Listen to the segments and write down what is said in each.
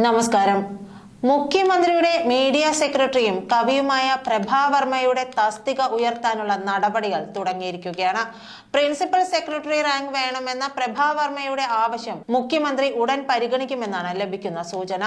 నమస్కారం. മുഖ്യമന്ത്രിയുടെ മീഡിയ സെക്രട്ടറിയും കവിയുമായ പ്രഭാവർമ്മയുടെ തസ്തിക ഉയർത്താനുള്ള നടപടികൾ തുടങ്ങിയിരിക്കുകയാണ്. പ്രിൻസിപ്പൽ സെക്രട്ടറി റാങ്ക് വേണമെന്ന പ്രഭാവർമ്മയുടെ ആവശ്യം മുഖ്യമന്ത്രി ഉടൻ പരിഗണിക്കുമെന്നാണ് ലഭിക്കുന്ന സൂചന.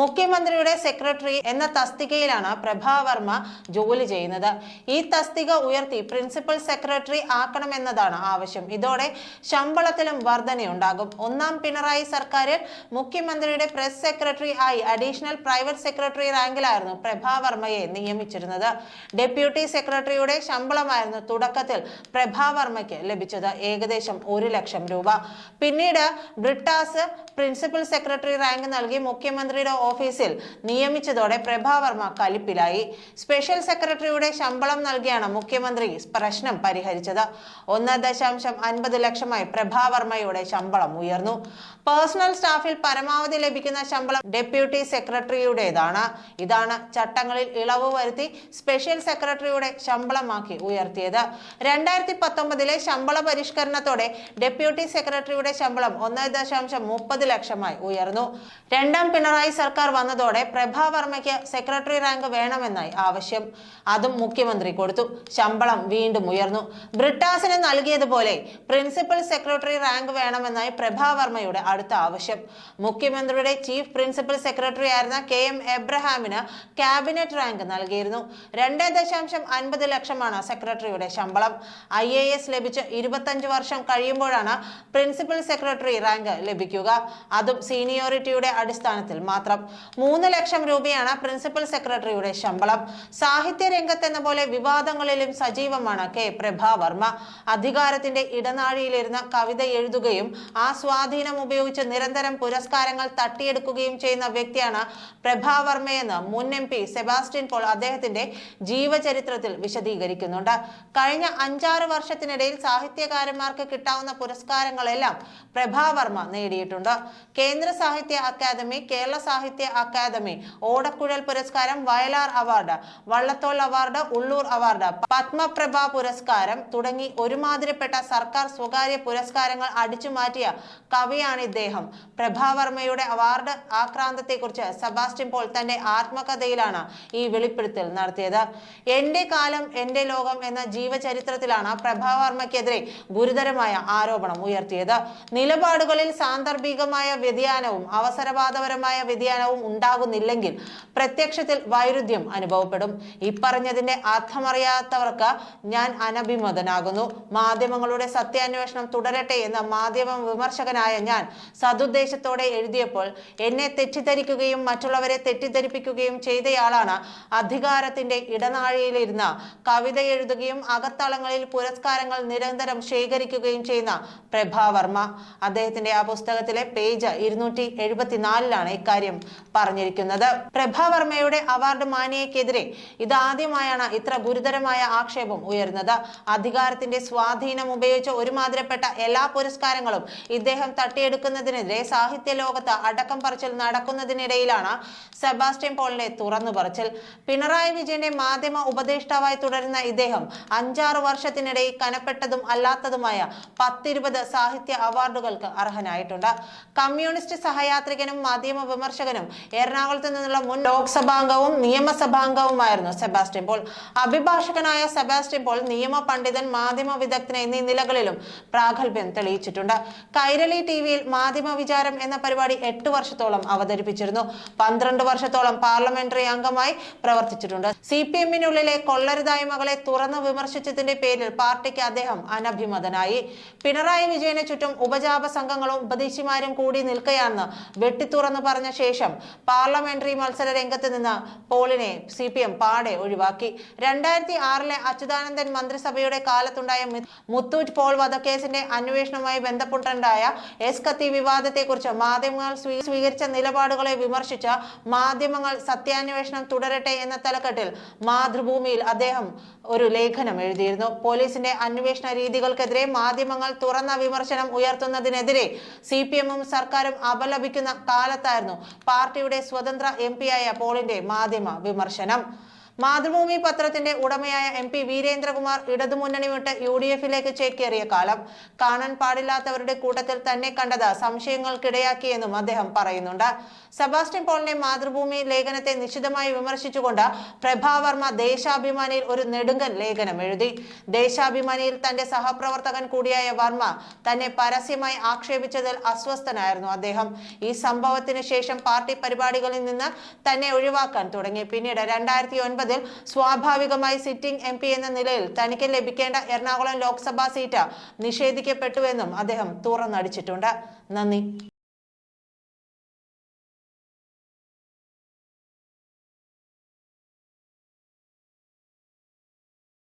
മുഖ്യമന്ത്രിയുടെ സെക്രട്ടറി എന്ന തസ്തികയിലാണ് പ്രഭാവർമ്മ ജോലി ചെയ്യുന്നത്. ഈ തസ്തിക ഉയർത്തി പ്രിൻസിപ്പൽ സെക്രട്ടറി ആക്കണമെന്നതാണ് ആവശ്യം. ഇതോടെ ശമ്പളത്തിലും വർധനയുണ്ടാകും. ഒന്നാം പിണറായി സർക്കാരിൽ മുഖ്യമന്ത്രിയുടെ പ്രസ് സെക്രട്ടറി ആയി അഡീഷണൽ പ്രൈവറ്റ് സെക്രട്ടറി റാങ്കിലായിരുന്നു പ്രഭാവർമ്മയെ നിയമിച്ചിരുന്നത്. ഡെപ്യൂട്ടി സെക്രട്ടറിയുടെ ശമ്പളമായിരുന്നു തുടക്കത്തിൽ പ്രഭാവർമ്മയ്ക്ക് ലഭിച്ചത് ഏകദേശം ഒരു ലക്ഷം രൂപ. പിന്നീട് ബ്രിട്ടാസ് പ്രിൻസിപ്പൽ സെക്രട്ടറി റാങ്ക് നൽകി മുഖ്യമന്ത്രിയുടെ ഓഫീസിൽ നിയമിച്ചതോടെ പ്രഭാവർമ്മ കലിപ്പിലായി. സ്പെഷ്യൽ സെക്രട്ടറിയുടെ ശമ്പളം നൽകിയാണ് മുഖ്യമന്ത്രി പ്രശ്നം പരിഹരിച്ചത്. ഒന്ന് ദശാംശം അൻപത് ലക്ഷമായി പ്രഭാവർമ്മയുടെ ശമ്പളം ഉയർന്നു. പേഴ്സണൽ സ്റ്റാഫിൽ പരമാവധി ലഭിക്കുന്ന ശമ്പളം ഡെപ്യൂട്ടി സെക്രട്ടറിയുടേതാണ്. ഇതാണ് ചട്ടങ്ങളിൽ ഇളവ് വരുത്തി സ്പെഷ്യൽ സെക്രട്ടറിയുടെ ശമ്പളമാക്കി ഉയർത്തിയത്. രണ്ടായിരത്തി പത്തൊമ്പതിലെ ശമ്പള പരിഷ്കരണത്തോടെ ഡെപ്യൂട്ടി സെക്രട്ടറിയുടെ ശമ്പളം ഒന്ന് ദശാംശം മുപ്പത് ലക്ഷമായി ഉയർന്നു. രണ്ടാം പിണറായി സർക്കാർ വന്നതോടെ പ്രഭാ വർമ്മയ്ക്ക് സെക്രട്ടറി റാങ്ക് വേണമെന്നായി ആവശ്യം. അതും മുഖ്യമന്ത്രി കൊടുത്തു. ശമ്പളം വീണ്ടും ഉയർന്നു. ബ്രിട്ടാസിന് നൽകിയതുപോലെ പ്രിൻസിപ്പൽ സെക്രട്ടറി റാങ്ക് വേണമെന്നായി പ്രഭാ വർമ്മയുടെ അടുത്ത ആവശ്യം. മുഖ്യമന്ത്രിയുടെ ചീഫ് പ്രിൻസിപ്പൽ സെക്രട്ടറി ആയിരുന്ന കെ എം എബ്രഹാമിന് ക്യാബിനറ്റ് റാങ്ക് നൽകിയിരുന്നു. രണ്ട് ദശാംശം അൻപത് ലക്ഷമാണ് സെക്രട്ടറിയുടെ ശമ്പളം. ഐ എ എസ് ലഭിച്ച് ഇരുപത്തഞ്ച് വർഷം കഴിയുമ്പോഴാണ് പ്രിൻസിപ്പൽ സെക്രട്ടറി റാങ്ക് ലഭിക്കുക. അതും സീനിയോറിറ്റിയുടെ അടിസ്ഥാനത്തിൽ മാത്രം. മൂന്ന് ലക്ഷം രൂപയാണ് പ്രിൻസിപ്പൽ സെക്രട്ടറിയുടെ ശമ്പളം. സാഹിത്യ രംഗത്തെന്ന പോലെ വിവാദങ്ങളിലും സജീവമാണ് കെ പ്രഭാവർമ്മ. അധികാരത്തിന്റെ ഇടനാഴിയിലിരുന്ന കവിത എഴുതുകയും ആ സ്വാധീനം ഉപയോഗിച്ച് നിരന്തരം പുരസ്കാരങ്ങൾ തട്ടിയെടുക്കുകയും ചെയ്യുന്ന വ്യക്തിയാണ് പ്രഭാവർമ്മയെന്ന് മുൻ എം പി സെബാസ്റ്റ്യൻ പോൾ അദ്ദേഹത്തിന്റെ ജീവചരിത്രത്തിൽ വിശദീകരിക്കുന്നുണ്ട്. കഴിഞ്ഞ അഞ്ചാറ് വർഷത്തിനിടയിൽ സാഹിത്യകാരന്മാർക്ക് കിട്ടാവുന്ന പുരസ്കാരങ്ങളെല്ലാം പ്രഭാവർമ്മ നേടിയിട്ടുണ്ട്. കേന്ദ്ര സാഹിത്യ അക്കാദമി കേരള സാഹിത്യ അക്കാദമി ഓടക്കുഴൽ പുരസ്കാരം Vayalar award Vallathol award Ulloor award Padmaprabha പുരസ്കാരം തുടങ്ങി ഒരുമാതിരിപ്പെട്ട സർക്കാർ സ്വകാര്യ പുരസ്കാരങ്ങൾ അടിച്ചു മാറ്റിയ കവിയാണ് ഇദ്ദേഹം. പ്രഭാവർമ്മയുടെ അവാർഡ് ആക്രാന്തത്തെക്കുറിച്ച് സെബാസ്റ്റ്യൻ പോൾ തന്റെ ആത്മകഥയിലാണ് ഈ വെളിപ്പെടുത്തൽ നടത്തിയത്. എന്റെ കാലം എന്റെ ലോകം എന്ന ജീവചരിത്രത്തിലാണ് പ്രഭാവർമ്മയ്ക്കെതിരെ ഗുരുതരമായ ആരോപണം ഉയർത്തിയത്. നിലപാടുകളിൽ സാന്ദർഭികമായ വ്യതിയാനവും അവസരവാദപരമായ വ്യതിയാനവും ഉണ്ടാകുന്നില്ലെങ്കിൽ പ്രത്യക്ഷത്തിൽ വൈരുദ്ധ്യം അനുഭവപ്പെടും. ഇപ്പറഞ്ഞതിന്റെ അർത്ഥമറിയാത്തവർക്ക് ഞാൻ അനഭിമതനാകുന്നു. മാധ്യമങ്ങളുടെ സത്യാന്വേഷണം തുടരട്ടെ എന്ന മാധ്യമ വിമർശകനായ ഞാൻ സതുദ്ദേശത്തോടെ എഴുതിയപ്പോൾ എന്നെ തെറ്റിദ്ധരിക്കുകയും മറ്റുള്ളവരെ തെറ്റിദ്ധരിപ്പിക്കുകയും ചെയ്തയാളാണ് അധികാരത്തിന്റെ ഇടനാഴിയിലിരുന്ന. കവിത എഴുതുകയും അകത്തളങ്ങളിൽ പുരസ്കാരങ്ങൾ നിരന്തരം ശേഖരിക്കുകയും ചെയ്യുന്ന പ്രഭാവർമ്മ അദ്ദേഹത്തിന്റെ ആ പുസ്തകത്തിലെ പേജ് ഇരുന്നൂറ്റി എഴുപത്തിനാലിലാണ് ഇക്കാര്യം പറഞ്ഞിരിക്കുന്നത്. പ്രഭാവർമ്മയുടെ അവാർഡ് മാനിയക്കെതിരെ ഇതാദ്യമായാണ് ഇത്ര ഗുരുതരമായ ആക്ഷേപം ഉയർന്നത്. അധികാരത്തിന്റെ സ്വാധീനം ഉപയോഗിച്ച് ഒരുമാതിരപ്പെട്ട എല്ലാ പുരസ്കാരങ്ങളും ഇദ്ദേഹം തട്ടിയെടുക്കുന്നതിനെതിരെ സാഹിത്യ ലോകത്ത് അടക്കം പറച്ചിൽ നടക്കുന്നതിനിടയിലാണ് സെബാസ്റ്റ്യൻ പോളിന്റെ തുറന്നു പറച്ചിൽ. പിണറായി വിജയന്റെ മാധ്യമ ഉപദേഷ്ടാവായി തുടരുന്ന ഇദ്ദേഹം അഞ്ചാറ് വർഷത്തിനിടയിൽ കനപ്പെട്ടതും അല്ലാത്തതുമായ പത്തിരുപത് സാഹിത്യ അവാർഡുകൾക്ക് അർഹനായിട്ടുണ്ട്. കമ്മ്യൂണിസ്റ്റ് സഹയാത്രികനും മാധ്യമ വിമർശകനും എറണാകുളത്ത് നിന്നുള്ള മുൻ ലോക്സഭാംഗവും നിയമസഭാംഗവുമായിരുന്നു സെബാസ്റ്റ്യൻ പോൾ. അഭിഭാഷകനായ സെബാസ്റ്റ്യൻ പോൾ നിയമ പണ്ഡിതൻ മാധ്യമ വിദഗ്ധൻ എന്നീ നിലകളിലും പ്രാഗൽഭ്യം തെളിയിച്ചിട്ടുണ്ട്. കൈരളി ടി വിയിൽ മാധ്യമ വിചാരം എന്ന പരിപാടി എട്ട് വർഷത്തോളം അവതരിപ്പിച്ചിരുന്നു. പന്ത്രണ്ട് വർഷത്തോളം പാർലമെന്ററി അംഗമായി പ്രവർത്തിച്ചിട്ടുണ്ട്. സി പി എമ്മിനുള്ളിലെ കൊള്ളരുതായ്മകളെ തുറന്നു വിമർശിച്ചതിന്റെ പേരിൽ പാർട്ടിക്ക് അദ്ദേഹം അനഭിമതനായി. പിണറായി വിജയന് ചുറ്റും ഉപജാപ സംഘങ്ങളും ഉപദേശിമാരും കൂടി നിൽക്കുകയാണെന്ന് വെട്ടിത്തുറന്നു പറഞ്ഞ ശേഷം പാർലമെന്ററി മത്സര രംഗത്ത് നിന്ന് പോളിനെ സി പി എം പാടെ ഒഴിവാക്കി. രണ്ടായിരത്തി ആറിലെ അച്യുതാനന്ദൻ മന്ത്രിസഭയുടെ കാലത്തുണ്ടായ മുത്തൂറ്റ് പോൾ വധക്കേസിന്റെ അന്വേഷണവുമായി ബന്ധപ്പെട്ടുണ്ടായ എസ് കത്തി വിവാദത്തെക്കുറിച്ച് മാധ്യമങ്ങൾ സ്വീകരിച്ച നിലപാടുകളെ വിമർശിച്ച മാധ്യമങ്ങൾ സത്യാന്വേഷണം തുടരട്ടെ എന്ന തലക്കെട്ടിൽ മാതൃഭൂമിയിൽ അദ്ദേഹം ഒരു ലേഖനം എഴുതിയിരുന്നു. പോലീസിന്റെ അന്വേഷണ രീതികൾക്കെതിരെ മാധ്യമങ്ങൾ തുറന്ന വിമർശനം ഉയർത്തുന്നതിനെതിരെ സി പി എമ്മും സർക്കാരും അപലപിക്കുന്ന കാലത്തായിരുന്നു പാർട്ടിയുടെ സ്വതന്ത്ര എം ആയ പോളിന്റെ മാധ്യമ വിമർശനം. മാതൃഭൂമി പത്രത്തിന്റെ ഉടമയായ എം പി വീരേന്ദ്രകുമാർ ഇടതുമുന്നണി വിട്ട് യു ഡി എഫിലേക്ക് ചേക്കേറിയ കാലം കാണാൻ പാടില്ലാത്തവരുടെ കൂട്ടത്തിൽ തന്നെ കണ്ടത് സംശയങ്ങൾക്കിടയാക്കിയെന്നും അദ്ദേഹം പറയുന്നുണ്ട്. സെബാസ്റ്റ്യൻ പോളിന്റെ മാതൃഭൂമി ലേഖനത്തെ നിശിതമായി വിമർശിച്ചുകൊണ്ട് പ്രഭാവർമ്മ ദേശാഭിമാനിയിൽ ഒരു നെടുങ്കൻ ലേഖനം എഴുതി. ദേശാഭിമാനിയിൽ തന്റെ സഹപ്രവർത്തകൻ കൂടിയായ വർമ്മ തന്നെ പരസ്യമായി ആക്ഷേപിച്ചതിൽ അസ്വസ്ഥനായിരുന്നു അദ്ദേഹം. ഈ സംഭവത്തിന് ശേഷം പാർട്ടി പരിപാടികളിൽ നിന്ന് തന്നെ ഒഴിവാക്കാൻ തുടങ്ങി. പിന്നീട് രണ്ടായിരത്തി ഒൻപതിൽ സ്വാഭാവികമായി സിറ്റിംഗ് എം എന്ന നിലയിൽ തനിക്ക് ലഭിക്കേണ്ട എറണാകുളം ലോക്സഭാ സീറ്റ് നിഷേധിക്കപ്പെട്ടുവെന്നും അദ്ദേഹം തുറന്നടിച്ചിട്ടുണ്ട്. നന്ദി.